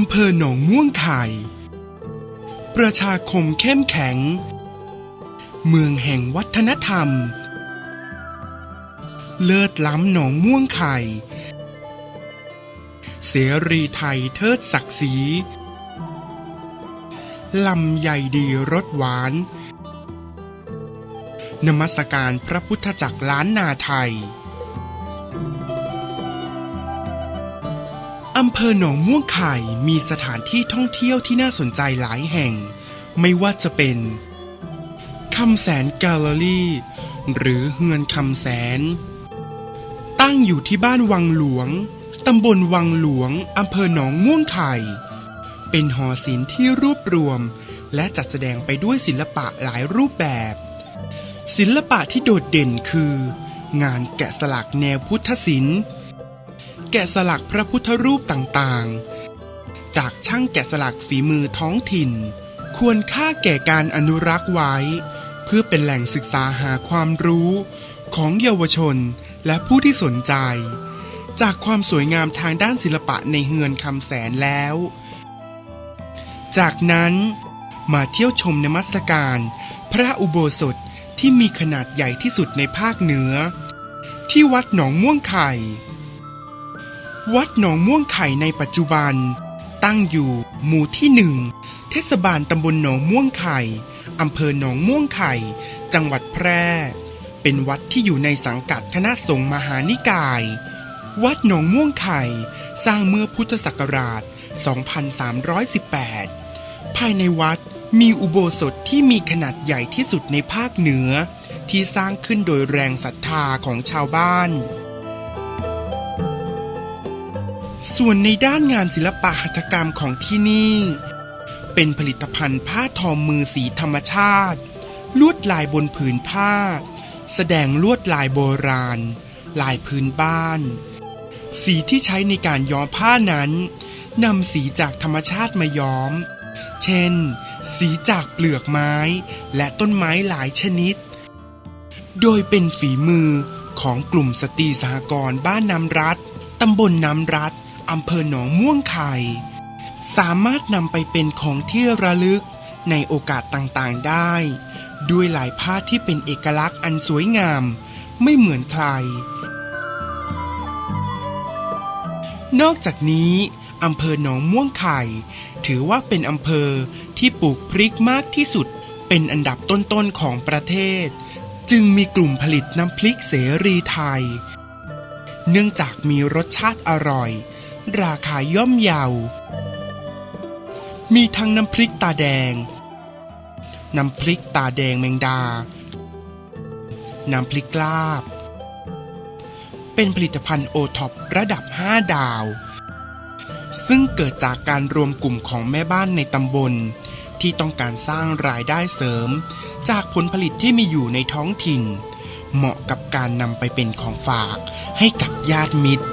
อำเภอหนองม่วงไข่ ประชาคมเข้มแข็ง เมืองแห่งวัฒนธรรม เลิศล้ำหนองม่วงไข่ เสรีไทยเทิดศักดิ์ศรีลำใหญ่ดีรสหวาน นมัสการพระพุทธจักรล้านนาไทย อำเภอหนองม่วงไข่มีสถานที่ท่องเที่ยวที่น่าสนใจหลายแห่ง ไม่ว่าจะเป็นคำแสนแกลเลอรี่ หรือเฮือนคำแสน ตั้งอยู่ที่บ้านวังหลวง ตำบลวังหลวง อำเภอหนองม่วงไข่ เป็นหอศิลป์ที่รวบรวม และจัดแสดงไปด้วยศิลปะหลายรูปแบบ ศิลปะที่โดดเด่นคือ งานแกะสลักแนวพุทธศิลป์ แกะสลักพระพุทธรูปต่างๆ จากช่างแกะสลักฝีมือท้องถิ่น ควรค่าแก่การอนุรักษ์ไว้ เพื่อเป็นแหล่งศึกษาหาความรู้ของเยาวชนและผู้ที่สนใจ จากความสวยงามทางด้านศิลปะในเฮือนคำแสนแล้ว จากนั้นมาเที่ยวชมนมัสการ พระอุโบสถที่มีขนาดใหญ่ที่สุดในภาคเหนือ ที่วัดหนองม่วงไข่ วัดหนองม่วงไข่ในปัจจุบัน ตั้งอยู่หมู่ที่หนึ่งเทศบาลตำบลหนองม่วงไข่อำเภอหนองม่วงไข่ จังหวัดแพร่ เป็นวัดที่อยู่ในสังกัดคณะสงฆ์มหานิกาย วัดหนองม่วงไข่ สร้างเมื่อพุทธศักราช 2318 ภายในวัดมีอุโบสถที่มีขนาดใหญ่ที่สุดในภาคเหนือ ที่สร้างขึ้นโดยแรงศรัทธาของชาวบ้าน ส่วนในด้านงานศิลปะหัตถกรรมของที่นี่ เป็นผลิตภัณฑ์ผ้าทอมือสีธรรมชาติ ลวดลายบนผืนผ้า แสดงลวดลายโบราณ ลายพื้นบ้าน สีที่ใช้ในการย้อมผ้านั้นนำสีจากธรรมชาติมาย้อม เช่น สีจากเปลือกไม้และต้นไม้หลายชนิด โดยเป็นฝีมือของกลุ่มสตรีสหกรณ์บ้านน้ำรัดตำบลน้ำรัด อำเภอหนองม่วงไข่สามารถนำไปเป็นของที่ระลึกในโอกาสต่างๆได้ ด้วยลายผ้าที่เป็นเอกลักษณ์อันสวยงาม ไม่เหมือนใคร นอกจากนี้อำเภอหนองม่วงไข่ ถือว่าเป็นอำเภอที่ปลูกพริกมากที่สุด เป็นอันดับต้นๆของประเทศ จึงมีกลุ่มผลิตน้ำพริกเสรีไทย เนื่องจากมีรสชาติอร่อย ราคาย่อมเยา มีทั้งน้ำพริกตาแดง น้ำพริกตาแดงแมงดา น้ำพริกลาบ เป็นผลิตภัณฑ์โอท็อประดับ 5 ดาว ซึ่งเกิดจากการรวมกลุ่มของแม่บ้านในตำบล ที่ต้องการสร้างรายได้เสริม จากผลผลิตที่มีอยู่ในท้องถิ่น เหมาะกับการนำไปเป็นของฝากให้กับญาติมิตร